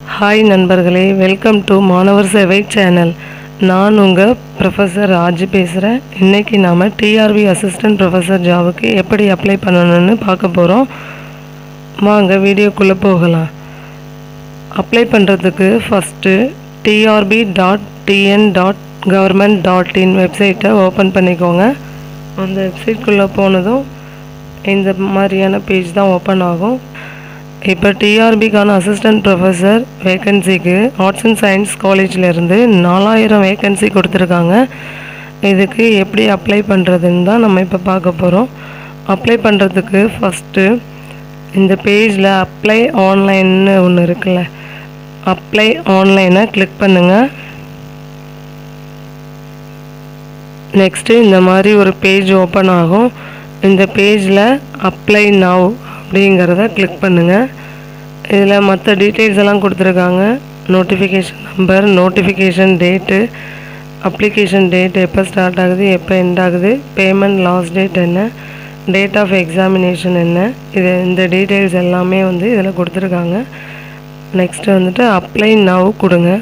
Hi நண்பர்களே welcome to மாணவர் சேவை சேனல் நான் உங்கள் ப்ரொஃபஸர் ராஜு பேசுகிறேன் இன்றைக்கி நாம் டிஆர்பி அசிஸ்டன்ட் ப்ரொஃபஸர் ஜாபுக்கு எப்படி அப்ளை பண்ணணும்னு பார்க்க போகிறோம் வாங்க வீடியோக்குள்ளே போகலாம். அப்ளை பண்ணுறதுக்கு first TRB dot TN dot government dot in வெப்சைட்டை ஓப்பன் பண்ணிக்கோங்க. அந்த வெப்சைட்குள்ளே போனதும் இந்த மாதிரியான பேஜ் தான் ஓப்பன் ஆகும். இப்போ டிஆர்பிக்கான அசிஸ்டன்ட் ப்ரொஃபஸர் வேக்கன்சிக்கு ஆர்ட்ஸ் அண்ட் சயின்ஸ் காலேஜிலேருந்து நாலாயிரம் வேக்கன்சி கொடுத்துருக்காங்க. இதுக்கு எப்படி அப்ளை பண்ணுறதுன்னு தான் நம்ம இப்போ பார்க்க போகிறோம் அப்ளை பண்ணுறதுக்கு ஃபஸ்ட்டு இந்த பேஜில் அப்ளை ஆன்லைன்னு ஒன்று இருக்குல்ல. அப்ளை ஆன்லைனை கிளிக் பண்ணுங்கள் நெக்ஸ்ட்டு இந்த மாதிரி ஒரு பேஜ் ஓப்பன் ஆகும். இந்த பேஜில் அப்ளை நவ் அப்படிங்கிறத கிளிக் பண்ணுங்கள் இதில் மற்ற டீட்டெயில்ஸ் எல்லாம் கொடுத்துருக்காங்க. Notification number notification date application date எப்போ ஸ்டார்ட் ஆகுது எப்போ எண்ட் ஆகுது பேமெண்ட் லாஸ்ட் டேட் என்ன டேட் ஆஃப் எக்ஸாமினேஷன் என்ன இது இந்த டீட்டெயில்ஸ் எல்லாமே வந்து இதில் கொடுத்துருக்காங்க. நெக்ஸ்ட்டு வந்துட்டு அப்ளை நவ் கொடுங்க.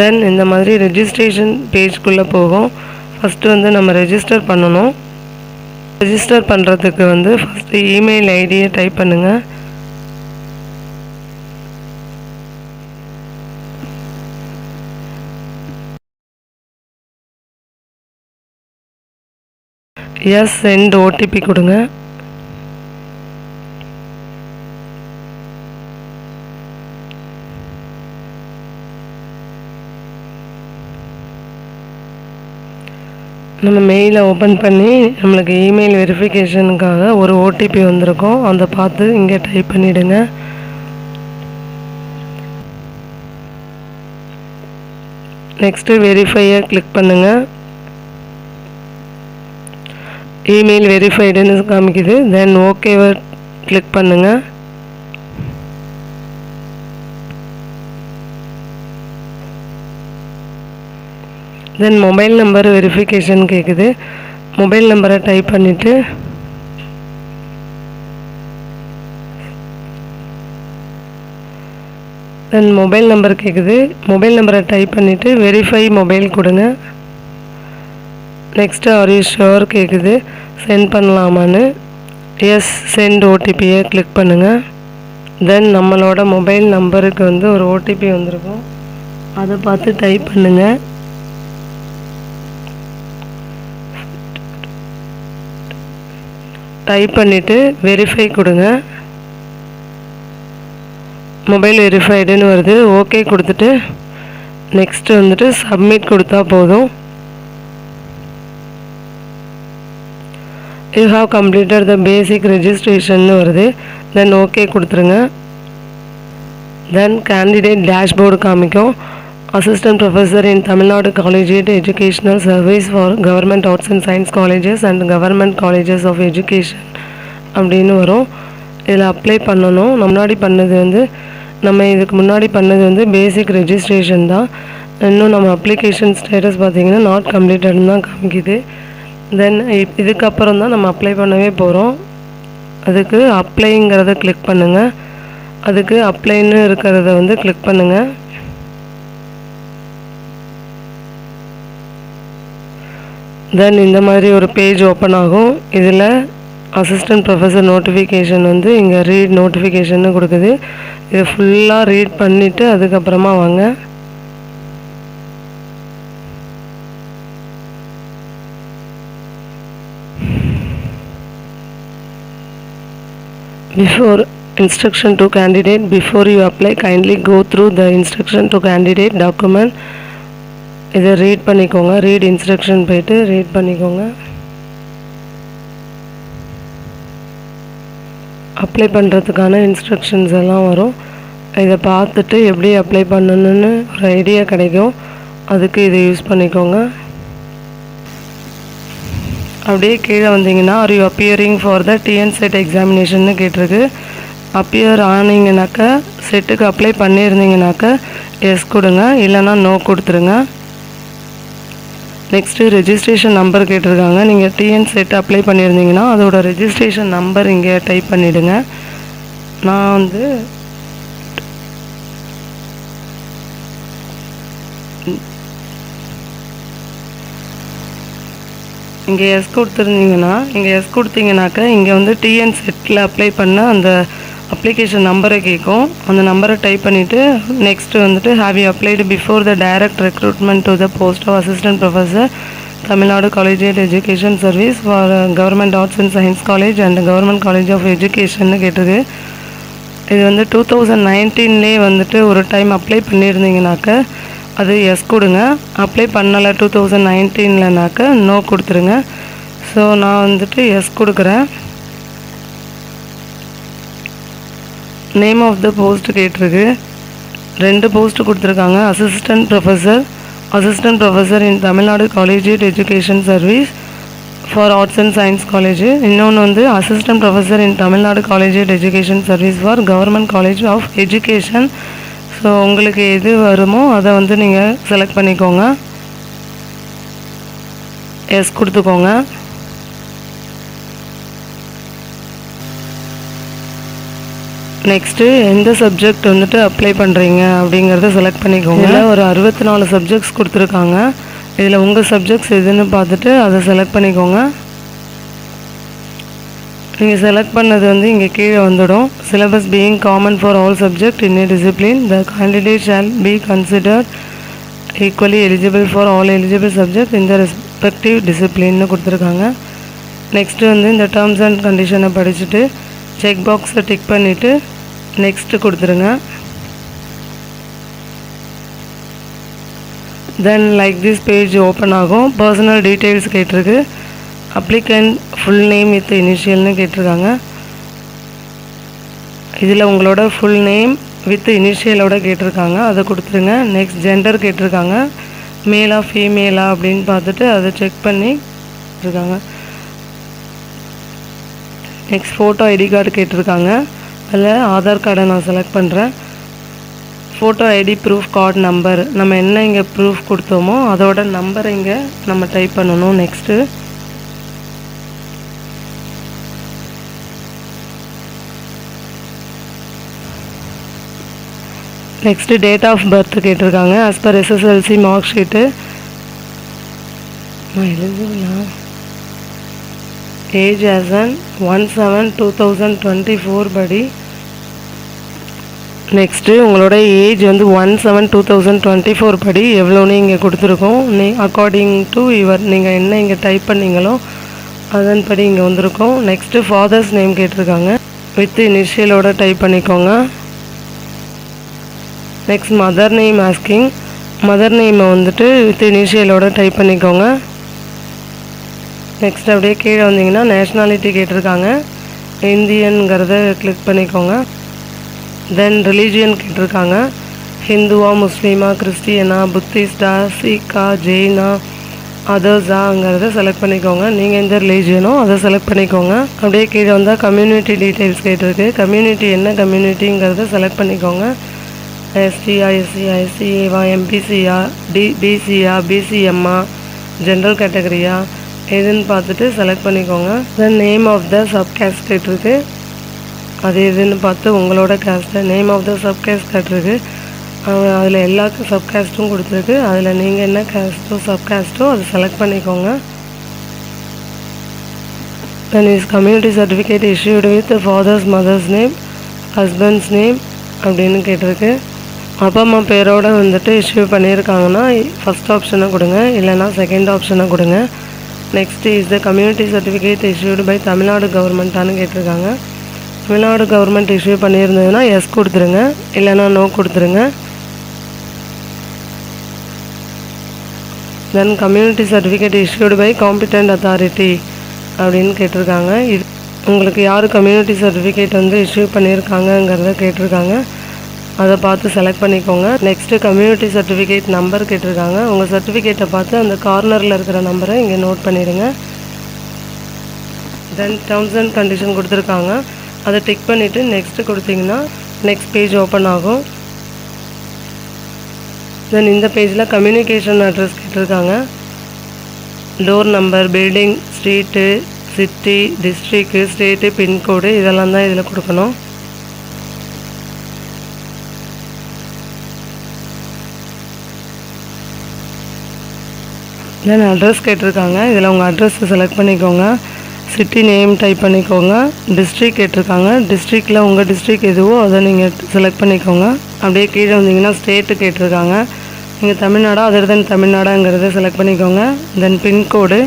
தென் இந்த மாதிரி ரெஜிஸ்ட்ரேஷன் பேஜ்குள்ளே போகும். ஃபஸ்ட்டு வந்து நம்ம ரெஜிஸ்டர் பண்ணணும். ரெஜிஸ்டர் பண்ணுறதுக்கு வந்து ஃபஸ்ட்டு இமெயில் ஐடியை டைப் பண்ணுங்கள் எஸ் சென்ட் ஓடிபி கொடுங்க. நம்ம மெயிலை ஓப்பன் பண்ணி நம்மளுக்கு இமெயில் வெரிஃபிகேஷனுக்காக ஒரு ஓடிபி வந்திருக்கும். அதை பார்த்து இங்கே டைப் பண்ணிவிடுங்க நெக்ஸ்ட்டு வெரிஃபையை கிளிக் பண்ணுங்கள் இமெயில் வெரிஃபைடுன்னு காமிக்குது. தென் ஓகேவை கிளிக் பண்ணுங்கள் தென் மொபைல் நம்பர் வெரிஃபிகேஷன் கேட்குது மொபைல் நம்பரை டைப் பண்ணிவிட்டு தென் மொபைல் நம்பர் கேட்குது மொபைல் நம்பரை டைப் பண்ணிவிட்டு வெரிஃபை மொபைல் கொடுங்க. நெக்ஸ்ட்டு ஆர் யூ ஷுவர் கேட்குது சென்ட் பண்ணலாமான்னு. எஸ் சென்ட் ஓடிபியை கிளிக் பண்ணுங்கள் தென் நம்மளோட மொபைல் நம்பருக்கு வந்து ஒரு ஓடிபி வந்திருக்கும். அதை பார்த்து டைப் பண்ணுங்கள் டைப் பண்ணிவிட்டு வெரிஃபை கொடுங்க. மொபைல் வெரிஃபைடுன்னு வருது. ஓகே கொடுத்துட்டு நெக்ஸ்ட்டு வந்துட்டு சப்மிட் கொடுத்தா போதும். You have completed the basic ரெஜிஸ்ட்ரேஷன்னு வருது. தென் ஓகே கொடுத்துருங்க. தென் கேண்டிடேட் டேஷ்போர்டு காமிக்கும். Assistant professor in Tamil Nadu collegiate educational service for government arts and science colleges and government colleges of education அப்படின்னு வரும். இதில் apply பண்ணணும். முன்னாடி பண்ணது வந்து நம்ம இதுக்கு முன்னாடி பண்ணது வந்து பேசிக் ரெஜிஸ்ட்ரேஷன் தான். இன்னும் நம்ம அப்ளிகேஷன் ஸ்டேட்டஸ் பார்த்திங்கன்னா நாட் கம்ப்ளீட்டட்னு தான் காமிக்குது. தென் இதுக்கப்புறம் தான் நம்ம அப்ளை பண்ணவே போகிறோம் அதுக்கு அப்ளைங்கிறத கிளிக் பண்ணுங்கள் அதுக்கு அப்ளைன்னு இருக்கிறத வந்து கிளிக் பண்ணுங்கள் தென் இந்த மாதிரி ஒரு பேஜ் ஓப்பன் ஆகும். இதில் அசிஸ்டன்ட் ப்ரொஃபஸர் நோட்டிஃபிகேஷன் வந்து இங்கே ரீட் நோட்டிஃபிகேஷன்னு கொடுக்குது. இதை ஃபுல்லாக ரீட் பண்ணிவிட்டு அதுக்கப்புறமா வாங்க. Before instruction to candidate before you apply kindly go through the instruction to candidate document. இதை ரீட் பண்ணிக்கோங்க. ரீட் இன்ஸ்ட்ரக்ஷன் போயிட்டு ரீட் பண்ணிக்கோங்க. அப்ளை பண்ணுறதுக்கான இன்ஸ்ட்ரக்ஷன்ஸ் எல்லாம் வரும். இதை பார்த்துட்டு எப்படி அப்ளை பண்ணணும்னு ஒரு ஐடியா கிடைக்கும். அதுக்கு இதை யூஸ் பண்ணிக்கோங்க. அப்படியே கீழே வந்தீங்கன்னா are you appearing for the TN SET எக்ஸாமினேஷன்னு கேட்டிருக்கு. அப்பியர் ஆனீங்கனாக்கா செட்டுக்கு அப்ளை பண்ணியிருந்தீங்கனாக்கா எஸ் கொடுங்க. இல்லைன்னா நோ கொடுத்துருங்க. நெக்ஸ்ட்டு ரெஜிஸ்ட்ரேஷன் நம்பர் கேட்டிருக்காங்க. நீங்கள் டிஎன் செட் அப்ளை பண்ணியிருந்தீங்கன்னா அதோட ரெஜிஸ்ட்ரேஷன் நம்பர் இங்கே டைப் பண்ணிவிடுங்க நான் வந்து இங்கே எஸ் கொடுத்துருந்தீங்கன்னா இங்கே எஸ் கொடுத்தீங்கனாக்கா இங்கே வந்து டிஎன் செட்டில் அப்ளை பண்ண அந்த அப்ளிகேஷன் நம்பரை கேட்கும். அந்த நம்பரை டைப் பண்ணிவிட்டு நெக்ஸ்ட்டு வந்துட்டு have you applied before the direct recruitment to the post of assistant professor Tamil Nadu collegiate education service for government arts and science college and government college of education கேட்டது இது வந்து two thousand நைன்டீன்லேயே வந்துட்டு ஒரு time apply பண்ணியிருந்தீங்கனாக்க அது S கொடுங்க. Apply பண்ணலை two thousand நைன்டீன்லனாக்க no கொடுத்துருங்க. ஸோ நான் வந்துட்டு எஸ் கொடுக்குறேன். நேம் ஆஃப் த போஸ்ட் கேட்டிருக்கு. ரெண்டு போஸ்ட் கொடுத்துருக்காங்க. Assistant professor assistant professor in Tamil Nadu collegiate education service for arts and science college இன்னொன்று வந்து assistant professor in Tamil Nadu collegiate education service for government college of education so உங்களுக்கு எது வருமோ அதை வந்து நீங்கள் செலக்ட் பண்ணிக்கோங்க. எஸ் கொடுத்துக்கோங்க. நெக்ஸ்ட்டு எந்த சப்ஜெக்ட் வந்துட்டு அப்ளை பண்ணுறீங்க அப்படிங்கிறத செலக்ட் பண்ணிக்கோங்க. இதில் ஒரு அறுபத்தி நாலு சப்ஜெக்ட்ஸ் கொடுத்துருக்காங்க. இதில் உங்கள் சப்ஜெக்ட்ஸ் எதுன்னு பார்த்துட்டு அதை செலக்ட் பண்ணிக்கோங்க. நீங்கள் செலக்ட் பண்ணது வந்து இங்கே கீழே வந்துடும். Syllabus being common for all subject in a discipline the candidate shall be considered equally eligible for all eligible subject இந்த ரெஸ்பெக்டிவ் டிசிப்ளின்னு கொடுத்துருக்காங்க. நெக்ஸ்ட்டு வந்து இந்த டேர்ம்ஸ் அண்ட் கண்டிஷனை படிச்சுட்டு செக் பாக்ஸை டிக் பண்ணிவிட்டு நெக்ஸ்ட்டு கொடுத்துருங்க. Then like this page open ஆகும். பர்சனல் டீட்டெயில்ஸ் கேட்டிருக்கு. அப்ளிகண்ட் ஃபுல் நேம் வித் இனிஷியல்னு கேட்டிருக்காங்க. இதில் உங்களோட ஃபுல் நேம் வித் இனிஷியலோட கேட்டிருக்காங்க. அதை கொடுத்துருங்க. நெக்ஸ்ட் ஜெண்டர் கேட்டிருக்காங்க. மேலா ஃபீமேலா அப்படின்னு பார்த்துட்டு அதை செக் பண்ணி இருக்காங்க. நெக்ஸ்ட் ஃபோட்டோ ஐடி கார்டு கேட்டிருக்காங்க. அதில் ஆதார் கார்டை நான் செலக்ட் பண்ணுறேன் photo ID proof card number நம்ம என்ன இங்கே ப்ரூஃப் கொடுத்தோமோ அதோட நம்பரை இங்கே நம்ம டைப் பண்ணணும் next next date of birth கேட்டிருக்காங்க. As per SSLC mark sheet நான் எழுதுங்களா age as on one seven two thousand twenty four படி நெக்ஸ்ட்டு உங்களோட ஏஜ் வந்து one seven two thousand twenty four படி எவ்வளோன்னு இங்கே கொடுத்துருக்கோம். நீ அக்கார்டிங் டு யுவர் நீங்கள் என்ன இங்கே டைப் பண்ணீங்களோ அதன்படி இங்கே வந்திருக்கோம். நெக்ஸ்ட்டு ஃபாதர்ஸ் நேம் கேட்டிருக்காங்க. வித் இனிஷியலோட டைப் பண்ணிக்கோங்க. Next mother name asking mother நேமை வந்துட்டு வித் இனிஷியலோட டைப் பண்ணிக்கோங்க. நெக்ஸ்ட் அப்படியே கீழே வந்தீங்கன்னா நேஷ்னாலிட்டி கேட்டிருக்காங்க. இந்தியனுங்கிறத கிளிக் பண்ணிக்கோங்க. தென் ரிலீஜியன் கேட்டிருக்காங்க. ஹிந்துவா முஸ்லீமா கிறிஸ்டியனா புத்திஸ்டா சீக்கா ஜெயினா அதர்ஸாங்கிறத செலக்ட் பண்ணிக்கோங்க. நீங்கள் எந்த ரிலீஜியனோ அதை செலக்ட் பண்ணிக்கோங்க. அப்படியே கீழே வந்தால் கம்யூனிட்டி டீட்டெயில்ஸ் கேட்டிருக்கு. கம்யூனிட்டி என்ன கம்யூனிட்டிங்கிறத செலக்ட் பண்ணிக்கோங்க. எஸ்டியா எஸ்சியா எஸ்சிஏவா எம்பிசியா டி பிசியா பிசிஎம்மா ஜென்ரல் கேட்டகரியா எதுன்னு பார்த்துட்டு செலக்ட் பண்ணிக்கோங்க. Then name of the sub caste கேட்டிருக்கு அது எதுன்னு பார்த்து உங்களோட caste name of the sub caste கேட்டிருக்கு அதில் எல்லா சப் கேஸ்ட்டும் கொடுத்துருக்கு. அதில் நீங்கள் என்ன கேஸ்ட்டோ சப் கேஸ்ட்டோ அதை செலக்ட் பண்ணிக்கோங்க. Then is community certificate issued with father's mother's name husband's name அப்படின்னு கேட்டிருக்கு. அப்பா அம்மா பேரோட வந்துட்டு இஷ்யூ பண்ணியிருக்காங்கன்னா ஃபஸ்ட் ஆப்ஷனை கொடுங்க. இல்லைனா செகண்ட் ஆப்ஷனை கொடுங்க. Next is the community certificate issued by Tamil Nadu கவர்மெண்ட்டானு கேட்டிருக்காங்க. தமிழ்நாடு கவர்மெண்ட் இஷ்யூ பண்ணியிருந்ததுன்னா எஸ் கொடுத்துருங்க. இல்லைனா நோ கொடுத்துருங்க. Then community certificate issued by competent authority அப்படின்னு கேட்டிருக்காங்க. இது உங்களுக்கு யார் கம்யூனிட்டி சர்டிஃபிகேட் வந்து இஷ்யூ பண்ணியிருக்காங்கங்கிறத கேட்டிருக்காங்க. அதை பார்த்து செலக்ட் பண்ணிக்கோங்க. நெக்ஸ்ட்டு கம்யூனிட்டி சர்டிஃபிகேட் நம்பர் கேட்டிருக்காங்க. உங்கள் சர்டிஃபிகேட்டை பார்த்து அந்த கார்னரில் இருக்கிற நம்பரை இங்கே நோட் பண்ணிடுங்க. தென் டேர்ம்ஸ் அண்ட் கண்டிஷன் கொடுத்துருக்காங்க. அதை டிக் பண்ணிவிட்டு நெக்ஸ்ட்டு கொடுத்தீங்கன்னா நெக்ஸ்ட் பேஜ் ஓப்பன் ஆகும். தென் இந்த பேஜில் கம்யூனிகேஷன் அட்ரஸ் கேட்டிருக்காங்க. Door number building street city district state pincode இதெல்லாம் தான் இதில் கொடுக்கணும். தென் அட்ரஸ் கேட்டிருக்காங்க. இதில் உங்கள் அட்ரஸ் செலக்ட் பண்ணிக்கோங்க. சிட்டி நேம் டைப் பண்ணிக்கோங்க. டிஸ்ட்ரிக் கேட்டிருக்காங்க. டிஸ்ட்ரிக்டில் உங்கள் டிஸ்ட்ரிக் எதுவோ அதை நீங்கள் செலக்ட் பண்ணிக்கோங்க. அப்படியே கீழே வந்தீங்கன்னா ஸ்டேட்டு கேட்டிருக்காங்க. நீங்கள் தமிழ்நாடா அதர் தென் தமிழ்நாடாங்கிறத செலக்ட் பண்ணிக்கோங்க. தென் பின்கோடு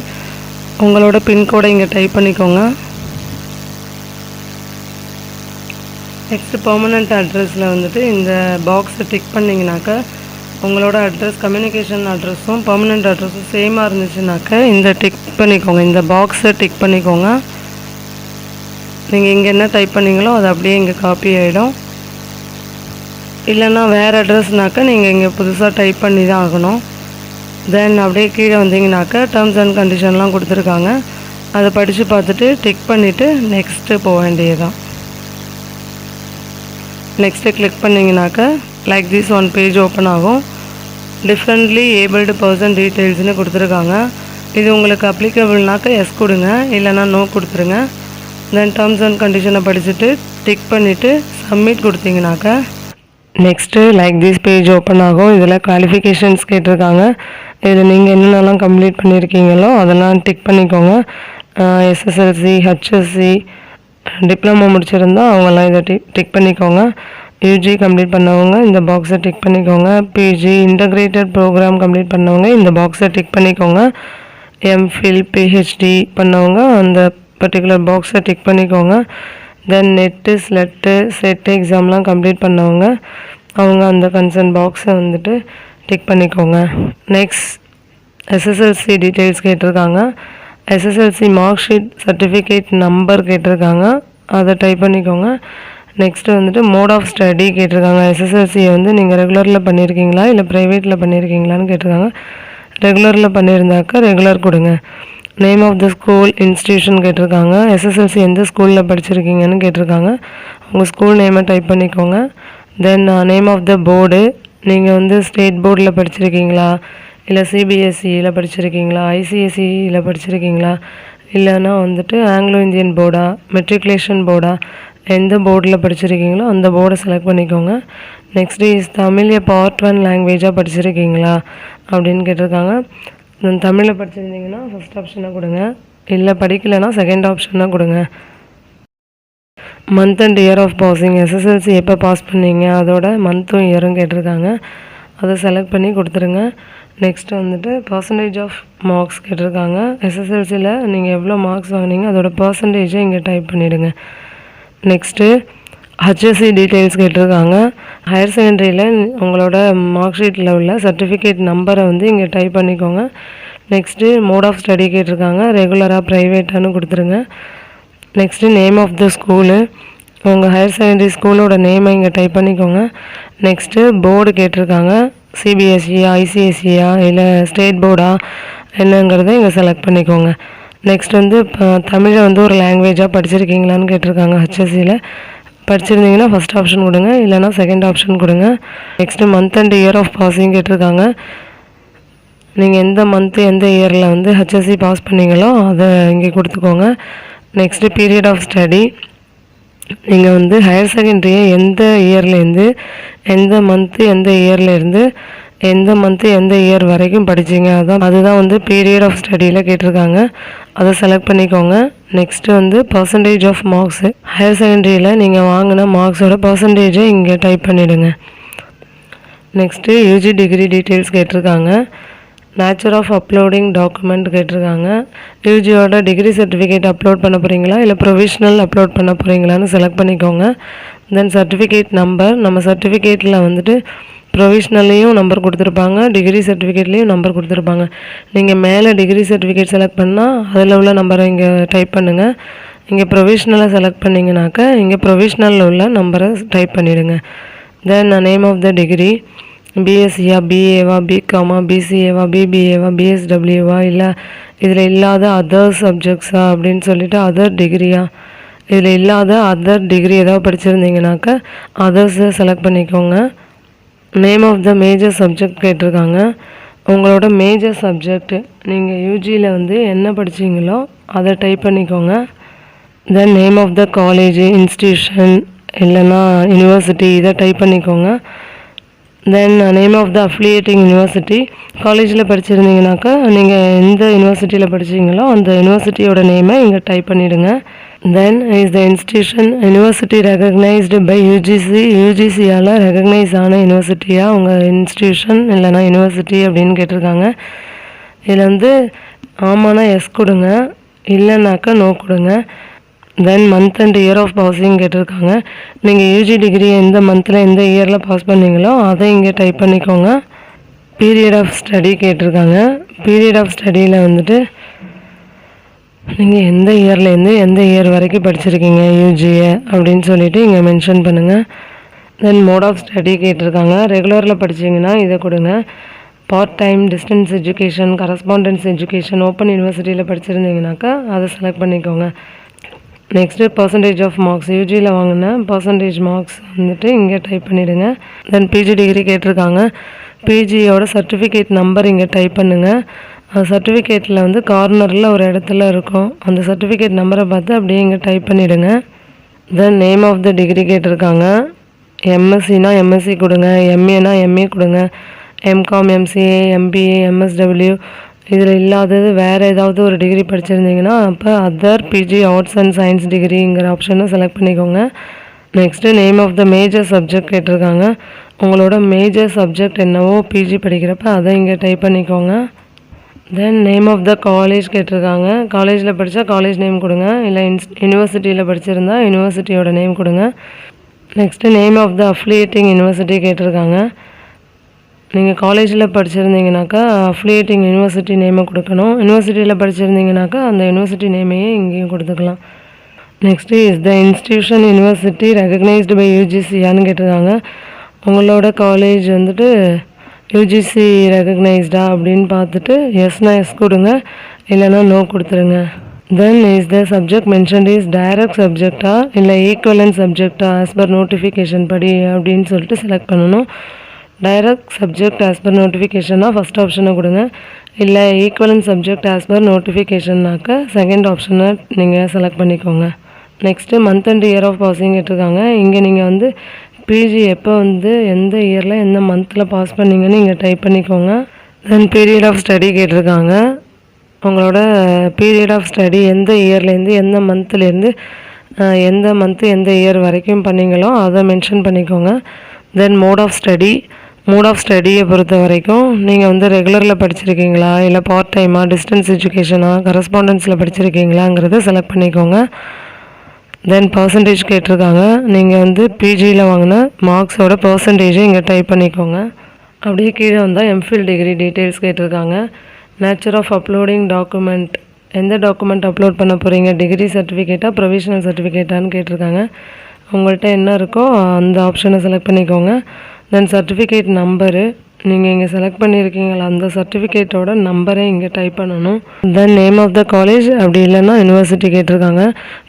உங்களோட பின்கோடை இங்கே டைப் பண்ணிக்கோங்க. நெக்ஸ்ட்டு பர்மனண்ட் அட்ரஸில் வந்துட்டு இந்த பாக்ஸை டிக் பண்ணிங்கனாக்கா உங்களோட அட்ரஸ் கம்யூனிகேஷன் அட்ரஸும் பர்மனெண்ட் அட்ரஸும் சேமாக இருந்துச்சுனாக்க இந்த டிக் பண்ணிக்கோங்க. இந்த பாக்ஸை டிக் பண்ணிக்கோங்க. நீங்கள் இங்கே என்ன டைப் பண்ணீங்களோ அது அப்படியே இங்கே காப்பி ஆகிடும் இல்லைன்னா வேறு அட்ரஸ்னாக்கா நீங்கள் இங்கே புதுசாக டைப் பண்ணி தான் ஆகணும். தென் அப்படியே கீழே வந்தீங்கனாக்கா டேர்ம்ஸ் அண்ட் கண்டிஷன்லாம் கொடுத்துருக்காங்க. அதை படித்து பார்த்துட்டு டிக் பண்ணிவிட்டு நெக்ஸ்ட்டு போக வேண்டியதுதான். Next click பண்ணிங்கனாக்கா like this one page open ஆகும். டிஃப்ரெண்ட்லி ஏபிள்டு பர்சன் டீட்டெயில்ஸ்னு கொடுத்துருக்காங்க. இது உங்களுக்கு அப்ளிகபிள்னாக்கா எஸ் கொடுங்க இல்லைனா நோ கொடுத்துருங்க. தென் டேர்ம்ஸ் அண்ட் கண்டிஷனை படிச்சுட்டு டிக் பண்ணிவிட்டு submit கொடுத்தீங்கனாக்கா next like this page open ஆகும். இதில் குவாலிஃபிகேஷன்ஸ் கேட்டிருக்காங்க. இதில் நீங்கள் என்னென்னலாம் கம்ப்ளீட் பண்ணியிருக்கீங்களோ அதெல்லாம் டிக் பண்ணிக்கோங்க. எஸ்எஸ்எல்சி ஹெச்எஸ்சி டிப்ளமோ முடிச்சிருந்தா அவங்கெல்லாம் இதை டிக் டிக் பண்ணிக்கோங்க. யூஜி கம்ப்ளீட் பண்ணவங்க இந்த பாக்ஸை டிக் பண்ணிக்கோங்க. பிஜி இன்டகிரேட்டட் ப்ரோக்ராம் கம்ப்ளீட் பண்ணவங்க இந்த பாக்ஸை டிக் பண்ணிக்கோங்க. எம்ஃபில் பிஹெச்டி பண்ணவங்க அந்த பர்டிகுலர் பாக்ஸை டிக் பண்ணிக்கோங்க. தென் நெட்டு ஸ்லெட்டு செட்டு எக்ஸாம்லாம் கம்ப்ளீட் பண்ணவங்க அவங்க அந்த கன்சர்ன் பாக்ஸை வந்துட்டு டிக் பண்ணிக்கோங்க. நெக்ஸ்ட் எஸ்எஸ்எல்சி டீட்டெயில்ஸ் கேட்டிருக்காங்க. SSLC mark sheet certificate number கேட்டிருக்காங்க. அதை டைப் பண்ணிக்கோங்க. நெக்ஸ்ட்டு வந்துட்டு மோட் ஆஃப் ஸ்டடி கேட்டிருக்காங்க. எஸ்எஸ்எல்சியை வந்து நீங்கள் ரெகுலரில் பண்ணியிருக்கீங்களா இல்லை ப்ரைவேட்டில் பண்ணியிருக்கீங்களான்னு கேட்டிருக்காங்க. ரெகுலரில் பண்ணியிருந்தாக்கா ரெகுலர் கொடுங்க. Name of the school institution கேட்டிருக்காங்க. எஸ்எஸ்எல்சி எந்த ஸ்கூலில் படிச்சிருக்கீங்கன்னு கேட்டிருக்காங்க. உங்கள் ஸ்கூல் நேமை டைப் பண்ணிக்கோங்க. Then name of the board நீங்கள் வந்து ஸ்டேட் போர்டில் படிச்சிருக்கீங்களா? இல்லை சிபிஎஸ்சியில் படிச்சிருக்கீங்களா? ஐசிஎஸ்சியில் படிச்சிருக்கீங்களா? இல்லைன்னா வந்துட்டு ஆங்கிலோ இந்தியன் போர்டா மெட்ரிகுலேஷன் போர்டா எந்த போர்டில் படிச்சிருக்கீங்களோ அந்த போர்டை செலக்ட் பண்ணிக்கோங்க. நெக்ஸ்ட் இஸ் தமிழை பார்ட் ஒன் லாங்குவேஜாக படிச்சிருக்கீங்களா? அப்படின்னு கேட்டிருக்காங்க. தமிழில் படிச்சிருந்தீங்கன்னா ஃபஸ்ட் ஆப்ஷனாக கொடுங்க. இல்லை படிக்கலைன்னா செகண்ட் ஆப்ஷனாக கொடுங்க. Month and year of passing SSLC எப்போ பாஸ் பண்ணீங்க? அதோட மந்த்தும் இயரும் கேட்டிருக்காங்க. அதை செலக்ட் பண்ணி கொடுத்துருங்க. நெக்ஸ்ட் வந்துட்டு பர்சன்டேஜ் ஆஃப் மார்க்ஸ் கேட்டிருக்காங்க. எஸ்எஸ்எல்சியில் நீங்கள் எவ்வளோ மார்க்ஸ் வாங்கினீங்க? அதோட பர்சன்டேஜை இங்கே டைப் பண்ணிவிடுங்க நெக்ஸ்ட்டு ஹச்எஸ்சி டீட்டெயில்ஸ் கேட்டிருக்காங்க. ஹையர் செகண்டரியில் உங்களோட மார்க் ஷீட்டில் உள்ள சர்டிஃபிகேட் நம்பரை வந்து இங்கே டைப் பண்ணிக்கோங்க. நெக்ஸ்ட்டு மோட் ஆஃப் ஸ்டடி கேட்டிருக்காங்க. ரெகுலராக ப்ரைவேட்டானு கொடுத்துருங்க. Next name of the school உங்கள் ஹையர் செகண்டரி ஸ்கூலோட நேமை இங்கே டைப் பண்ணிக்கோங்க. நெக்ஸ்ட்டு போர்டு கேட்டிருக்காங்க. சிபிஎஸ்சியா ஐசிஎஸ்சியா இல்லை ஸ்டேட் போர்டா என்னங்கிறத இங்கே செலக்ட் பண்ணிக்கோங்க. நெக்ஸ்ட் வந்து இப்போ தமிழை வந்து ஒரு லாங்குவேஜாக படிச்சிருக்கீங்களான்னு கேட்டிருக்காங்க ஹெச்எஸ்சியில் படிச்சிருந்தீங்கன்னா ஃபஸ்ட் ஆப்ஷன் கொடுங்க இல்லைனா செகண்ட் ஆப்ஷன் கொடுங்க. Next month and year of passing கேட்டிருக்காங்க. நீங்கள் எந்த மந்த்து எந்த இயரில் வந்து ஹெச்எஸ்சி பாஸ் பண்ணீங்களோ அதை இங்கே கொடுத்துக்கோங்க. நெக்ஸ்ட்டு பீரியட் ஆஃப் ஸ்டடி நீங்கள் வந்து ஹையர் செகண்டரியை எந்த இயர்லேருந்து எந்த மந்த்து எந்த இயர்லேருந்து எந்த மந்த்து எந்த இயர் வரைக்கும் படிச்சிங்க? அதான் அதுதான் வந்து பீரியட் ஆஃப் ஸ்டடியில் கேட்டிருக்காங்க. அதை செலக்ட் பண்ணிக்கோங்க. நெக்ஸ்ட்டு வந்து பர்சன்டேஜ் ஆஃப் மார்க்ஸு ஹையர் செகண்டரியில் நீங்கள் வாங்கின மார்க்ஸோட பர்சன்டேஜை இங்கே டைப் பண்ணிவிடுங்க நெக்ஸ்ட்டு யூஜி டிகிரி டீட்டெயில்ஸ் கேட்டிருக்காங்க. நேச்சர் ஆஃப் அப்லோடிங் டாக்குமெண்ட் கேட்டிருக்காங்க. யூஜியோட டிகிரி சர்டிஃபிகேட் அப்லோட் பண்ண போகிறீங்களா இல்லை ப்ரொவிஷ்னல் அப்லோட் பண்ண போகிறீங்களான்னு செலக்ட் பண்ணிக்கோங்க. தென் சர்டிஃபிகேட் நம்பர் நம்ம சர்டிஃபிகேட்டில் வந்துட்டு ப்ரொவிஷ்னல்லையும் நம்பர் கொடுத்துருப்பாங்க டிகிரி சர்டிஃபிகேட்லேயும் நம்பர் கொடுத்துருப்பாங்க. நீங்கள் மேலே டிகிரி சர்டிஃபிகேட் செலக்ட் பண்ணால் அதில் உள்ள நம்பரை இங்கே டைப் பண்ணுங்கள் இங்கே ப்ரொவிஷ்னலாக செலக்ட் பண்ணிங்கனாக்கா இங்கே ப்ரொவிஷ்னலில் உள்ள நம்பரை டைப் பண்ணிவிடுங்க then name of the degree பிஎஸ்சியா பிஏவா பிகாமா பிசிஏவா பிபிஏவா பிஎஸ்டபிள்யூவா இல்லை இதில் இல்லாத அதர் சப்ஜெக்ட்ஸா அப்படின்னு சொல்லிட்டு அதர் டிகிரியா இதில் இல்லாத அதர் டிகிரி ஏதாவது படிச்சிருந்தீங்கனாக்கா அதர்ஸை செலக்ட் பண்ணிக்கோங்க. Name of the major subject கேட்டிருக்காங்க. உங்களோட மேஜர் சப்ஜெக்ட் நீங்கள் யூஜியில் வந்து என்ன படிச்சிங்களோ அதை டைப் பண்ணிக்கோங்க. Then name of the college institution இல்லைன்னா யூனிவர்சிட்டி இதை டைப் பண்ணிக்கோங்க. Then name of the affiliating university காலேஜில் படிச்சிருந்தீங்கனாக்கா நீங்கள் எந்த யூனிவர்சிட்டியில் படிச்சிங்களோ அந்த யூனிவர்சிட்டியோட நேமை இங்கே டைப் பண்ணிவிடுங்க then is the institution university recognised by UGC யூஜிசியால் recognise ஆன யூனிவர்சிட்டியாக உங்கள் இன்ஸ்டியூஷன் இல்லைனா யூனிவர்சிட்டி அப்படின்னு கேட்டிருக்காங்க. இதில் வந்து ஆமானா எஸ் கொடுங்க. இல்லைனாக்கா நோ கொடுங்க. Then month and year of passing கேட்டிருக்காங்க. நீங்கள் யூஜி டிகிரி எந்த மந்தில் எந்த இயரில் பாஸ் பண்ணீங்களோ அதை இங்கே டைப் பண்ணிக்கோங்க. பீரியட் ஆஃப் ஸ்டடி கேட்டிருக்காங்க. பீரியட் ஆஃப் ஸ்டடியில் வந்துட்டு நீங்கள் எந்த இயர்லேருந்து எந்த இயர் வரைக்கும் படிச்சிருக்கீங்க யூஜியை அப்படின்னு சொல்லிட்டு இங்கே மென்ஷன் பண்ணுங்கள் தென் மோட் ஆஃப் ஸ்டடி கேட்டிருக்காங்க. ரெகுலரில் படிச்சீங்கன்னா இதை கொடுங்க. Part time distance education correspondence education open யூனிவர்சிட்டியில் படிச்சிருந்தீங்கனாக்கா அதை செலக்ட் பண்ணிக்கோங்க. நெக்ஸ்ட்டு பர்சன்டேஜ் ஆஃப் மார்க்ஸ் யூஜியில் வாங்கின பர்சன்டேஜ் மார்க்ஸ் வந்துட்டு இங்கே டைப் பண்ணிவிடுங்க தென் பிஜி டிகிரி கேட்டிருக்காங்க. பிஜியோட சர்டிஃபிகேட் நம்பர் இங்கே டைப் பண்ணுங்கள் சர்டிஃபிகேட்டில் வந்து கார்னரில் ஒரு இடத்துல இருக்கும். அந்த சர்டிஃபிகேட் நம்பரை பார்த்து அப்படியே இங்கே டைப் பண்ணிவிடுங்க then name of the degree கேட்டிருக்காங்க. எம்எஸ்சினா எம்எஸ்சி கொடுங்க. எம்ஏனா எம்ஏ கொடுங்க. எம்காம் எம்சிஏ எம்பிஏ எம்எஸ்டபிள்யூ இதில் இல்லாதது வேறு ஏதாவது ஒரு டிகிரி படிச்சிருந்தீங்கன்னா அப்போ other PG arts and science டிகிரிங்கிற ஆப்ஷனை செலக்ட் பண்ணிக்கோங்க. Next name of the major subject கேட்டிருக்காங்க. உங்களோட மேஜர் சப்ஜெக்ட் என்னவோ பிஜி படிக்கிறப்ப அதை இங்கே டைப் பண்ணிக்கோங்க. Then name of the college கேட்டிருக்காங்க. காலேஜில் படித்தா காலேஜ் நேம் கொடுங்க. இல்லை இன்ஸ் யூனிவர்சிட்டியில் படிச்சிருந்தா யூனிவர்சிட்டியோட நேம் கொடுங்க. Next name of the affiliating university கேட்டிருக்காங்க. நீங்கள் காலேஜில் படிச்சிருந்தீங்கனாக்கா அஃப்லியேட்டிங் யூனிவர்சிட்டி நேமை கொடுக்கணும். யூனிவர்சிட்டியில் படிச்சிருந்தீங்கனாக்கா அந்த யூனிவர்சிட்டி நேமையே இங்கேயும் கொடுத்துக்கலாம். Next is the institution university recognised by யூஜிசியான்னு கேட்டிருக்காங்க. உங்களோட காலேஜ் வந்துட்டு யூஜிசி ரெகக்னைஸ்டா அப்படின்னு பார்த்துட்டு எஸ்னா எஸ் கொடுங்க இல்லைன்னா நோ கொடுத்துருங்க. Then is the subject mentioned is direct சப்ஜெக்டா இல்லை ஈக்குவலன் சப்ஜெக்டா ஆஸ் பர் நோட்டிஃபிகேஷன் படி அப்படின்னு சொல்லிட்டு செலக்ட் பண்ணணும். டைரக்ட் சப்ஜெக்ட் ஆஸ் பர் நோட்டிஃபிகேஷனாக ஃபஸ்ட் ஆப்ஷனை கொடுங்க. இல்லை ஈக்குவலன் சப்ஜெக்ட் ஆஸ் பர் நோட்டிஃபிகேஷன்னாக்க செகண்ட் ஆப்ஷனை நீங்கள் செலக்ட் பண்ணிக்கோங்க. Next month and year of passing கேட்டிருக்காங்க. இங்கே நீங்கள் வந்து பிஜி எப்போ வந்து எந்த இயரில் எந்த மந்தில் பாஸ் பண்ணீங்கன்னு இங்கே டைப் பண்ணிக்கோங்க. தென் பீரியட் ஆஃப் ஸ்டடி கேட்டிருக்காங்க. உங்களோட பீரியட் ஆஃப் ஸ்டடி எந்த இயர்லேருந்து எந்த மந்த்லேருந்து எந்த மந்த்து எந்த இயர் வரைக்கும் பண்ணீங்களோ அதை மென்ஷன் பண்ணிக்கோங்க. Then mode of study mode of ஸ்டடியை பொறுத்த வரைக்கும் நீங்கள் வந்து ரெகுலரில் படிச்சிருக்கீங்களா? இல்லை பார்ட் டைமாக டிஸ்டன்ஸ் எஜுகேஷனா கரஸ்பாண்டன்ஸில் படிச்சிருக்கீங்களாங்கிறத செலக்ட் பண்ணிக்கோங்க. தென் பர்சன்டேஜ் கேட்டிருக்காங்க. நீங்கள் வந்து பிஜியில் வாங்கின மார்க்ஸோட பர்சன்டேஜை இங்கே டைப் பண்ணிக்கோங்க. அப்படியே கீழே வந்தால் எம்ஃபில் டிகிரி டீட்டெயில்ஸ் கேட்டிருக்காங்க. நேச்சர் ஆஃப் அப்லோடிங் டாக்குமெண்ட் எந்த டாக்குமெண்ட் அப்லோட் பண்ண போகிறீங்க டிகிரி சர்டிஃபிகேட்டா ப்ரொவிஷனல் சர்டிஃபிகேட்டான்னு கேட்டிருக்காங்க. உங்கள்கிட்ட என்ன இருக்கோ அந்த ஆப்ஷனை செலக்ட் பண்ணிக்கோங்க. தென் சர்டிஃபிகேட் நம்பரு நீங்கள் இங்கே செலக்ட் பண்ணியிருக்கீங்களா அந்த சர்டிஃபிகேட்டோட நம்பரை இங்கே டைப் பண்ணணும். Then name of the college அப்படி இல்லைன்னா யூனிவர்சிட்டி கேட்டிருக்காங்க.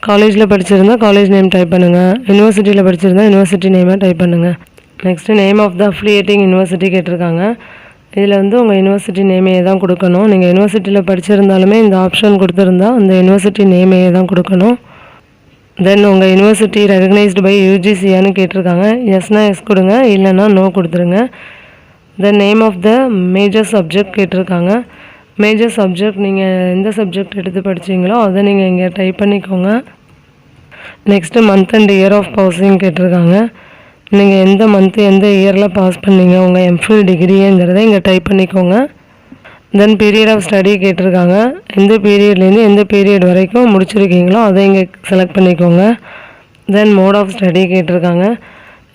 காலேஜில் படிச்சிருந்தால் காலேஜ் நேம் டைப் பண்ணுங்கள் யூனிவர்சிட்டியில் படிச்சிருந்தால் யூனிவர்சிட்டி நேமை டைப் பண்ணுங்கள் next name of the affiliating university கேட்டிருக்காங்க. இதில் வந்து உங்கள் யூனிவர்சிட்டி நேமையே தான் கொடுக்கணும். நீங்கள் யூனிவர்சிட்டியில் படிச்சிருந்தாலுமே இந்த ஆப்ஷன் கொடுத்துருந்தா அந்த யூனிவர்சிட்டி நேமையே தான் கொடுக்கணும். தென் உங்கள் யூனிவர்சிட்டி ரெகக்னைஸ்டு பை யூஜிசியான்னு கேட்டிருக்காங்க. எஸ்னா எஸ் கொடுங்க இல்லைன்னா நோ கொடுத்துருங்க. The name of the major subject கேட்டிருக்காங்க. மேஜர் சப்ஜெக்ட் நீங்கள் எந்த சப்ஜெக்ட் எடுத்து படித்தீங்களோ அதை நீங்கள் இங்கே டைப் பண்ணிக்கோங்க. Next month and year of passing கேட்டிருக்காங்க. நீங்கள் எந்த மந்த்து எந்த இயரில் பாஸ் பண்ணீங்க உங்கள் எம்ஃபில் டிகிரிங்கிறத இங்கே டைப் பண்ணிக்கோங்க. தென் பீரியட் ஆஃப் ஸ்டடி கேட்டிருக்காங்க. எந்த பீரியட்லேருந்து எந்த பீரியட் வரைக்கும் முடிச்சிருக்கீங்களோ அதை இங்கே செலக்ட் பண்ணிக்கோங்க. தென் மோட் ஆஃப் ஸ்டடி கேட்டிருக்காங்க.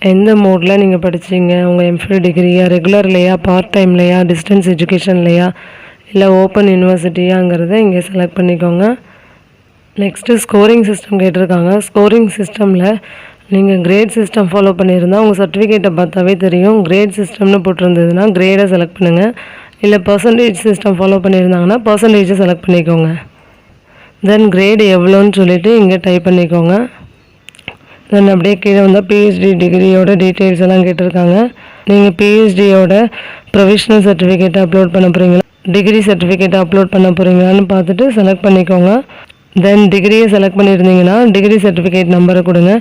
எந்த மோடில் நீங்கள் படிச்சீங்க? உங்கள் எம்ஃபில் டிகிரியா ரெகுலர்லையா பார்ட் டைம்லையா டிஸ்டன்ஸ் எஜுகேஷன்லையா இல்லை ஓப்பன் யூனிவர்சிட்டியாங்கிறத இங்கே செலக்ட் பண்ணிக்கோங்க. நெக்ஸ்ட்டு ஸ்கோரிங் சிஸ்டம் கேட்டிருக்காங்க. ஸ்கோரிங் சிஸ்டமில் நீங்கள் கிரேட் சிஸ்டம் ஃபாலோ பண்ணியிருந்தா உங்கள் சர்டிஃபிகேட்டை பார்த்தாவே தெரியும். கிரேட் சிஸ்டம்னு போட்டிருந்ததுன்னா கிரேடை செலக்ட் பண்ணுங்கள் இல்லை பர்சன்டேஜ் சிஸ்டம் ஃபாலோ பண்ணியிருந்தாங்கன்னா பர்சன்டேஜை செலக்ட் பண்ணிக்கோங்க. தென் கிரேடு எவ்வளோன்னு சொல்லிவிட்டு இங்கே டைப் பண்ணிக்கோங்க. தென் அப்படியே கீழே வந்தால் பிஹெச்டி டிகிரியோட டீட்டெயில்ஸ் எல்லாம் கேட்டிருக்காங்க. நீங்கள் பிஹெச்டியோட ப்ரொவிஷ்னல் சர்டிஃபிகேட்டை அப்லோட் பண்ண போகிறீங்களா டிகிரி சர்டிஃபிகேட்டை அப்லோட் பண்ண போகிறீங்களான்னு பார்த்துட்டு செலக்ட் பண்ணிக்கோங்க. தென் டிகிரியை செலக்ட் பண்ணியிருந்தீங்கன்னா டிகிரி சர்டிஃபிகேட் நம்பரை கொடுங்க.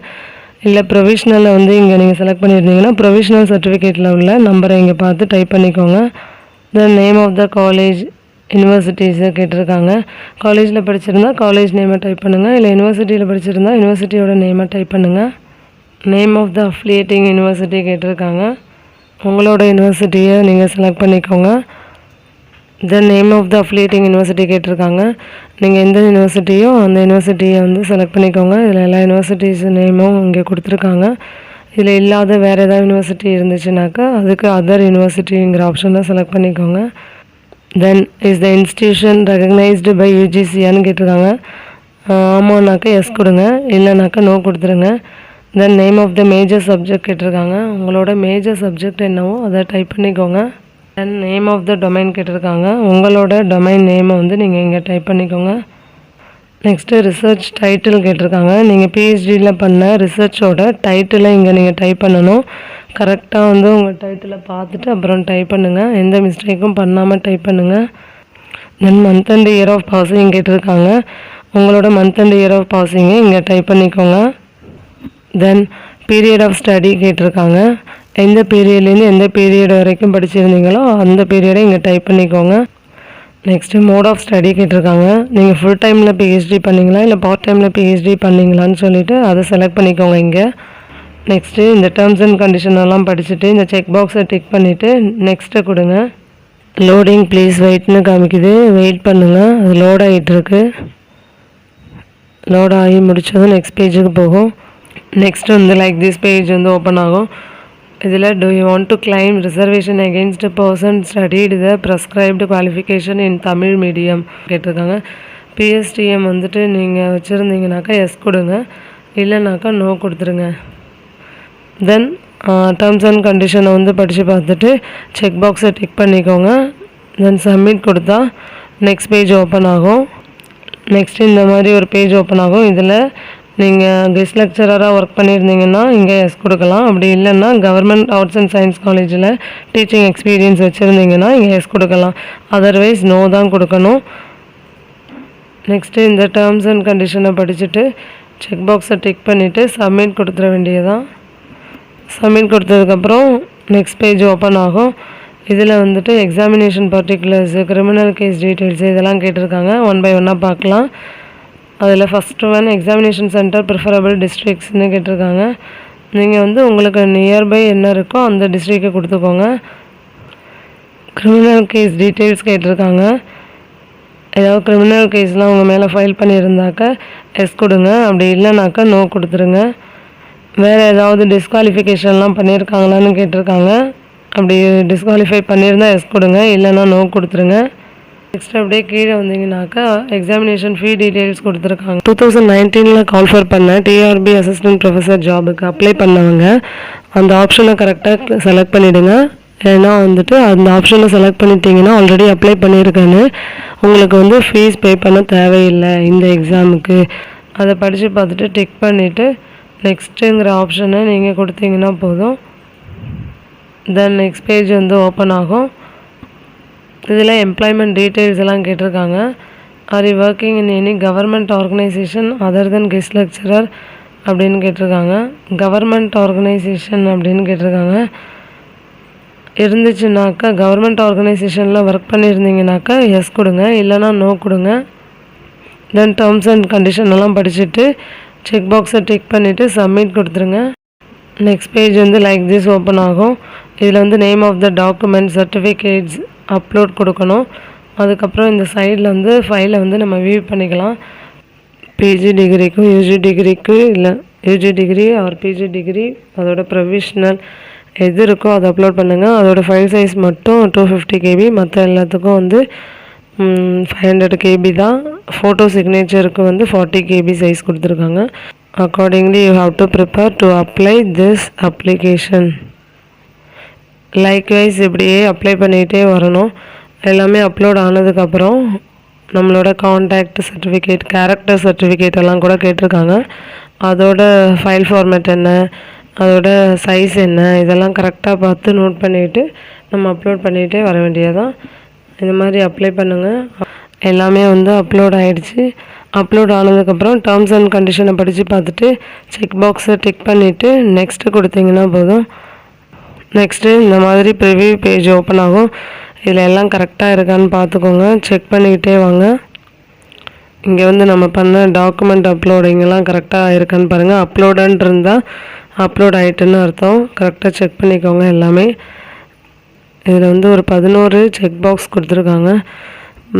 இல்லை ப்ரொவிஷ்னலில் வந்து இங்கே நீங்கள் செலக்ட் பண்ணியிருந்தீங்கன்னா ப்ரொவிஷ்னல் சர்டிஃபிகேட்டில் உள்ள நம்பரை இங்கே பார்த்து டைப் பண்ணிக்கோங்க. Then name of the college யூனிவர்சிட்டிஸை கேட்டிருக்காங்க. காலேஜில் படிச்சிருந்தா காலேஜ் நேமை டைப் பண்ணுங்கள் இல்லை யூனிவர்சிட்டியில் படிச்சிருந்தா யூனிவர்சிட்டியோட நேமை டைப் பண்ணுங்கள் name of the affiliating university கேட்டிருக்காங்க. உங்களோட யூனிவர்சிட்டியை நீங்கள் செலக்ட் பண்ணிக்கோங்க. The name of the affiliating university கேட்டிருக்காங்க. நீங்கள் எந்த யூனிவர்சிட்டியோ அந்த யூனிவர்சிட்டியை வந்து செலக்ட் பண்ணிக்கோங்க. இதில் எல்லா யூனிவர்சிட்டிஸ் நேமும் இங்கே கொடுத்துருக்காங்க. இதில் இல்லாத வேறு ஏதாவது யூனிவர்சிட்டி இருந்துச்சுனாக்கா அதுக்கு அதர் யூனிவர்சிட்டிங்கிற ஆப்ஷனை செலக்ட் பண்ணிக்கோங்க. Then is the institution recognised by யூஜிசியான்னு கேட்டிருக்காங்க. ஆஹ் எஸ் கொடுங்க. இல்லைனாக்கா நோ கொடுத்துருங்க. Then name of the major subject கேட்டிருக்காங்க. உங்களோட மேஜர் சப்ஜெக்ட் என்னவோ அதை டைப் பண்ணிக்கோங்க. Then name of the domain கேட்டிருக்காங்க. உங்களோட டொமைன் நேமை வந்து நீங்கள் இங்கே டைப் பண்ணிக்கோங்க. நெக்ஸ்ட்டு ரிசர்ச் டைட்டில் கேட்டிருக்காங்க. நீங்கள் பிஹெச்டியில் பண்ண ரிசர்ச்சோட டைட்டிலை இங்கே நீங்கள் டைப் பண்ணணும். கரெக்டாக வந்து உங்கள் டைட்டிலை பார்த்துட்டு அப்புறம் டைப் பண்ணுங்கள் எந்த மிஸ்டேக்கும் பண்ணாமல் டைப் பண்ணுங்கள் then month and year of passing கேட்டிருக்காங்க. உங்களோட மந்த் அண்ட் இயர் ஆஃப் பாசிங்கை இங்கே டைப் பண்ணிக்கோங்க. தென் பீரியட் ஆஃப் ஸ்டடி கேட்டிருக்காங்க. எந்த பீரியட்லேருந்து எந்த பீரியட் வரைக்கும் படிச்சிருந்தீங்களோ அந்த பீரியடை இங்கே டைப் பண்ணிக்கோங்க. நெக்ஸ்ட்டு மோட் ஆஃப் ஸ்டடி கேட்டிருக்காங்க. நீங்கள் ஃபுல் டைமில் பிஹெச்டி பண்ணீங்களா? இல்லை பார்ட் டைமில் பிஹெச்டி பண்ணீங்களான்னு சொல்லிவிட்டு அதை செலக்ட் பண்ணிக்கோங்க இங்கே. நெக்ஸ்ட்டு இந்த டேர்ம்ஸ் அண்ட் கண்டிஷன் எல்லாம் படிச்சுட்டு இந்த செக் பாக்ஸை டிக் பண்ணிவிட்டு நெக்ஸ்ட்டு கொடுங்க. லோடிங் ப்ளீஸ் வெயிட்னு காமிக்குது. வெயிட் பண்ணுங்கள் அது லோட் ஆகிட்டுருக்கு லோட் ஆகி முடிச்சதும் நெக்ஸ்ட் பேஜுக்கு போகும். நெக்ஸ்ட் வந்து லைக் திஸ் பேஜ் வந்து ஓப்பன் ஆகும். இதில் do you want to claim reservation against person person the the qualification in Tamil medium கேட்டிருக்காங்க. பிஎஸ்டிஎம் வந்துட்டு நீங்கள் வச்சுருந்தீங்கனாக்கா எஸ் கொடுங்க. இல்லைனாக்கா நோ கொடுத்துருங்க. தென் டேர்ம்ஸ் அண்ட் கண்டிஷனை வந்து படித்து பார்த்துட்டு செக் பாக்ஸை டிக் பண்ணிக்கோங்க. தென் சப்மிட் கொடுத்தா நெக்ஸ்ட் பேஜ் ஓப்பன் ஆகும். நெக்ஸ்ட் இந்த மாதிரி ஒரு பேஜ் ஓப்பன் ஆகும். இதில் நீங்கள் கெஸ்ட் லெக்சரராக ஒர்க் பண்ணியிருந்தீங்கன்னா இங்கே எஸ் கொடுக்கலாம். அப்படி இல்லைன்னா கவர்மெண்ட் ஆர்ட்ஸ் அண்ட் சயின்ஸ் காலேஜில் டீச்சிங் எக்ஸ்பீரியன்ஸ் வச்சுருந்தீங்கன்னா இங்கே எஸ் கொடுக்கலாம். அதர்வைஸ் நோ தான் கொடுக்கணும். நெக்ஸ்ட்டு இந்த டேர்ம்ஸ் அண்ட் கண்டிஷனை படிச்சுட்டு செக் பாக்ஸை டிக் பண்ணிவிட்டு சப்மிட் கொடுத்துட வேண்டியதான் சப்மிட் கொடுத்ததுக்கப்புறம் நெக்ஸ்ட் பேஜ் ஓப்பன் ஆகும். இதில் வந்துட்டு examination particulars criminal case details இதெல்லாம் கேட்டிருக்காங்க. ஒன் பை ஒன்னாக பார்க்கலாம். அதில் first one examination centre preferable டிஸ்ட்ரிக்ஸ்னு கேட்டிருக்காங்க. நீங்கள் வந்து உங்களுக்கு நியர்பை என்ன இருக்கோ அந்த டிஸ்ட்ரிக்டை கொடுத்துக்கோங்க. கிரிமினல் கேஸ் டீட்டெயில்ஸ் கேட்டிருக்காங்க. ஏதாவது கிரிமினல் கேஸ்லாம் உங்கள் மேலே ஃபைல் பண்ணியிருந்தாக்க எஸ் கொடுங்க. அப்படி இல்லைனாக்கா நோ கொடுத்துருங்க. வேறு ஏதாவது டிஸ்குவாலிஃபிகேஷன்லாம் பண்ணியிருக்காங்களான்னு கேட்டிருக்காங்க. அப்படி டிஸ்குவாலிஃபை பண்ணியிருந்தா எஸ் கொடுங்க இல்லைன்னா நோ கொடுத்துருங்க. நெக்ஸ்ட் அப்படியே கீழே வந்தீங்கன்னாக்கா எக்ஸாமினேஷன் ஃபீ டீட்டெயில்ஸ் கொடுத்துருக்காங்க. டூ தௌசண்ட் நைன்டீனில் கால்ஃபர் பண்ணேன் டிஆர்பி அசிஸ்டன்ட் ப்ரொஃபஸர் ஜாபுக்கு அப்ளை பண்ணவங்க. அந்த ஆப்ஷனை கரெக்டாக செலக்ட் பண்ணிவிடுங்க ஏன்னா வந்துட்டு அந்த ஆப்ஷனை செலக்ட் பண்ணிட்டீங்கன்னா ஆல்ரெடி அப்ளை பண்ணியிருக்கேன்னு உங்களுக்கு வந்து ஃபீஸ் பே பண்ண தேவையில்லை இந்த எக்ஸாமுக்கு அதை படித்து பார்த்துட்டு டிக் பண்ணிவிட்டு நெக்ஸ்ட்டுங்கிற ஆப்ஷனை நீங்கள் கொடுத்தீங்கன்னா போதும். தென் நெக்ஸ்ட் பேஜ் வந்து ஓப்பன் ஆகும். இதில் எம்ப்ளாய்மெண்ட் டீட்டெயில்ஸ் எல்லாம் கேட்டிருக்காங்க. Are you working in any government organisation other then guest lecturer அப்படின்னு கேட்டிருக்காங்க. கவர்மெண்ட் ஆர்கனைசேஷன் அப்படின்னு கேட்டிருக்காங்க. இருந்துச்சுனாக்கா கவர்மெண்ட் ஆர்கனைசேஷனில் ஒர்க் பண்ணியிருந்தீங்கனாக்கா எஸ் கொடுங்க. இல்லைனா நோ கொடுங்க. தென் டேர்ம்ஸ் அண்ட் கண்டிஷன் எல்லாம் படிச்சுட்டு செக் பாக்ஸை டிக் பண்ணிவிட்டு சப்மிட் கொடுத்துருங்க. நெக்ஸ்ட் பேஜ் வந்து லைக் திஸ் ஓப்பன் ஆகும். இதில் வந்து name of the document certificates upload கொடுக்கணும். அதுக்கப்புறம் இந்த சைடில் வந்து ஃபைலை வந்து நம்ம வியூ பண்ணிக்கலாம். பிஜி டிகிரிக்கும் யூஜி டிகிரிக்கு இல்லை UG degree or PG degree அதோட ப்ரொவிஷ்னல் எது இருக்கோ அதை அப்லோட் பண்ணுங்கள் அதோடய ஃபைல் சைஸ் மட்டும் டூ ஃபிஃப்டி கேபி மற்ற எல்லாத்துக்கும் வந்து ஃபைவ் ஹண்ட்ரட் கேபி தான். ஃபோட்டோ சிக்னேச்சருக்கு வந்து ஃபார்ட்டி கேபி சைஸ் கொடுத்துருக்காங்க. Accordingly you have to prepare to apply this application likewise இப்படியே அப்ளை பண்ணிகிட்டே வரணும். எல்லாமே அப்லோட் ஆனதுக்கப்புறம் நம்மளோட காண்டாக்ட் சர்டிஃபிகேட் கேரக்டர் சர்டிஃபிகேட் எல்லாம் கூட கேட்டிருக்காங்க. அதோட ஃபைல் ஃபார்மேட் என்ன அதோட சைஸ் என்ன இதெல்லாம் கரெக்டாக பார்த்து நோட் பண்ணிவிட்டு நம்ம அப்லோட் பண்ணிகிட்டே வர வேண்டியதான் இந்த மாதிரி அப்ளை பண்ணுங்கள் எல்லாமே வந்து அப்லோட் ஆகிடுச்சு அப்லோட் ஆனதுக்கப்புறம் டேர்ம்ஸ் அண்ட் கண்டிஷனை படித்து பார்த்துட்டு செக் பாக்ஸை டிக் பண்ணிவிட்டு நெக்ஸ்ட்டு கொடுத்தீங்கன்னா போதும். நெக்ஸ்ட்டு இந்த மாதிரி ப்ரிவியூ பேஜ் ஓப்பன் ஆகும். இதில் எல்லாம் கரெக்டாக இருக்கான்னு பார்த்துக்கோங்க. செக் பண்ணிக்கிட்டே வாங்க. இங்கே வந்து நம்ம பண்ண டாக்குமெண்ட் அப்லோடிங்கெல்லாம் கரெக்டாக இருக்கான்னு பாருங்கள் அப்லோடுன்னு இருந்தால் அப்லோட் ஆகிட்டுன்னு அர்த்தம் கரெக்டாக செக் பண்ணிக்கோங்க எல்லாமே. இதில் வந்து ஒரு பதினோரு செக் பாக்ஸ் கொடுத்துருக்காங்க.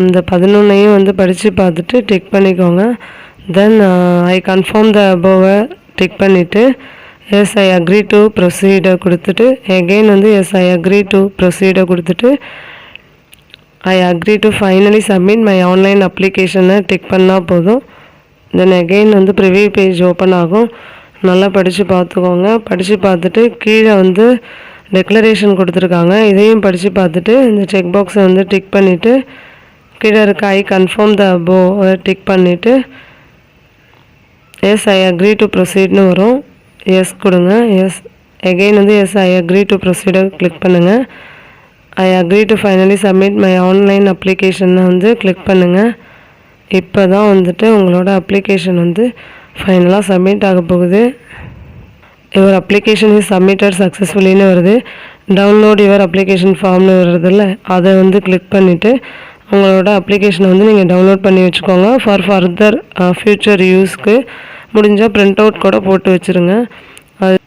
இந்த பதினொன்றையும் வந்து படித்து பார்த்துட்டு டிக் பண்ணிக்கோங்க. தென் ஐ கன்ஃபார்ம் த அபோவை டிக் பண்ணிவிட்டு எஸ் ஐ அக்ரி டு ப்ரொசீடை கொடுத்துட்டு எகெயின் வந்து எஸ் ஐ அக்ரி டு ப்ரொசீடை கொடுத்துட்டு I agree to finally submit my online அப்ளிகேஷனை டிக் பண்ணால் போதும். தென் எகெயின் வந்து ப்ரிவியூ பேஜ் ஓப்பன் ஆகும். நல்லா படித்து பார்த்துக்கோங்க. படித்து பார்த்துட்டு கீழே வந்து டெக்ளரேஷன் கொடுத்துருக்காங்க. இதையும் படித்து பார்த்துட்டு இந்த செக் பாக்ஸை வந்து டிக் பண்ணிவிட்டு கீழே இருக்க ஐ கன்ஃபார்ம் த போ டிக் பண்ணிவிட்டு எஸ் ஐ அக்ரி டு ப்ரொசீட்னு வரும். எஸ் கொடுங்க. எஸ் எகெயின் வந்து எஸ் ஐ அக்ரி டு ப்ரொசீடர் கிளிக் பண்ணுங்கள் I agree to finally submit my online அப்ளிகேஷனை வந்து கிளிக் பண்ணுங்கள் இப்போ தான் வந்துட்டு உங்களோட அப்ளிகேஷன் வந்து ஃபைனலாக சப்மிட் ஆக போகுது. யுவர் அப்ளிகேஷன் இஸ் சப்மிட்டட் சக்ஸஸ்ஃபுல்லின்னு வருது. டவுன்லோட் யுவர் அப்ளிகேஷன் ஃபார்ம்னு வருதுல்ல அதை வந்து கிளிக் பண்ணிவிட்டு உங்களோட அப்ளிகேஷனை வந்து நீங்கள் டவுன்லோட் பண்ணி வச்சுக்கோங்க. ஃபார் ஃபர்தர் ஃப்யூச்சர் யூஸ்க்கு முடிஞ்சால் ப்ரிண்ட் அவுட் கூட போட்டு வச்சுருங்க. அது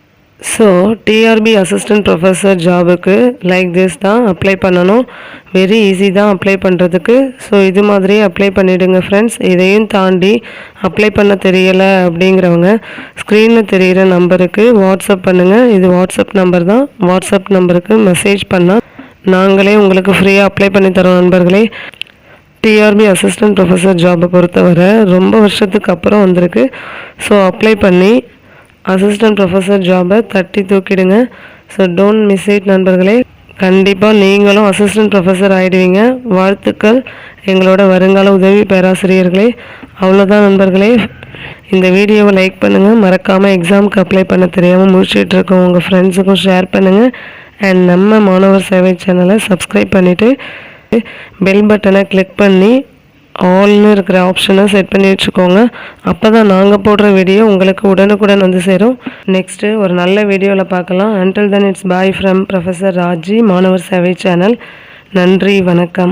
ஸோ டிஆர்பி அசிஸ்டன்ட் ப்ரொஃபஸர் ஜாபுக்கு லைக் திஸ் தான் அப்ளை பண்ணணும். வெரி ஈஸி தான் அப்ளை பண்ணுறதுக்கு ஸோ இது மாதிரியே அப்ளை பண்ணிவிடுங்க ஃப்ரெண்ட்ஸ் இதையும் தாண்டி அப்ளை பண்ண தெரியலை அப்படிங்கிறவங்க ஸ்க்ரீனில் தெரிகிற நம்பருக்கு வாட்ஸ்அப் பண்ணுங்கள் இது வாட்ஸ்அப் நம்பர் தான். வாட்ஸ்அப் நம்பருக்கு மெசேஜ் பண்ணால் நாங்களே உங்களுக்கு ஃப்ரீயாக அப்ளை பண்ணி தரோம் நண்பர்களே. டிஆர்பி அசிஸ்டன்ட் ப்ரொஃபஸர் ஜாபை பொறுத்தவரை ரொம்ப வருஷத்துக்கு அப்புறம் வந்திருக்கு. ஸோ அப்ளை பண்ணி அசிஸ்டன்ட் ப்ரொஃபஸர் ஜாபை தட்டி தூக்கிடுங்க. ஸோ டோன்ட் மிஸ் இட் நண்பர்களே. கண்டிப்பாக நீங்களும் அசிஸ்டன்ட் ப்ரொஃபஸர் ஆகிடுவீங்க வாழ்த்துக்கள். எங்களோட வருங்கால உதவி பேராசிரியர்களே. அவ்வளோதான் நண்பர்களே. இந்த வீடியோவை லைக் பண்ணுங்கள் மறக்காமல் எக்ஸாமுக்கு அப்ளை பண்ண தெரியாமல் முடிச்சுட்டு இருக்கோம் உங்கள் ஃப்ரெண்ட்ஸுக்கும் ஷேர் பண்ணுங்கள் அண்ட் நம்ம மாணவர் சேவை சேனலை சப்ஸ்கிரைப் பண்ணிவிட்டு பெல் பட்டனை கிளிக் பண்ணி ஆல்னு இருக்கிற ஆப்ஷனை செட் பண்ணி வச்சுக்கோங்க. அப்போ தான் நாங்கள் போடுற வீடியோ உங்களுக்கு உடனுக்குடன் வந்து சேரும். நெக்ஸ்ட்டு ஒரு நல்ல வீடியோவில் பார்க்கலாம். Until then it's bye from professor Raji மாணவர் சேவை சேனல் நன்றி வணக்கம்.